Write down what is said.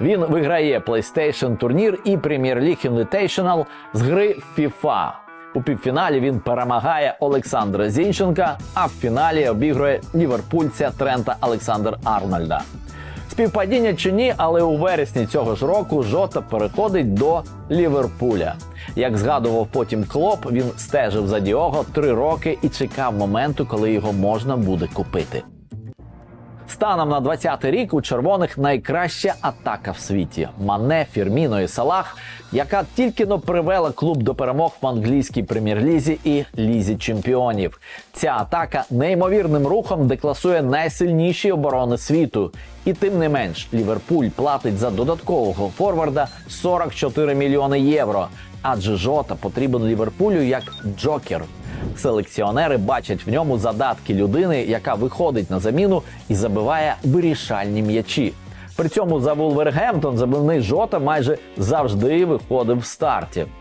Він виграє PlayStation турнір і Premier League Invitational з гри FIFA. У півфіналі він перемагає Олександра Зінченка, а в фіналі обігрує ліверпульця Трента Олександр Арнольда. Співпадіння чи ні, але у вересні цього ж року Жота переходить до Ліверпуля. Як згадував потім Клоп, він стежив за Діого три роки і чекав моменту, коли його можна буде купити. Станом на 20-й рік у червоних найкраща атака в світі. Мане, Фірміно і Салах, яка тільки но привела клуб до перемог в англійській прем'єр-лізі і лізі чемпіонів. Ця атака неймовірним рухом декласує найсильніші оборони світу. І тим не менш, Ліверпуль платить за додаткового форварда 44 мільйони євро. Адже Жота потрібен Ліверпулю як джокер. Селекціонери бачать в ньому задатки людини, яка виходить на заміну і забиває вирішальні м'ячі. При цьому за Вулвергемптон забивний жота майже завжди виходив в старті.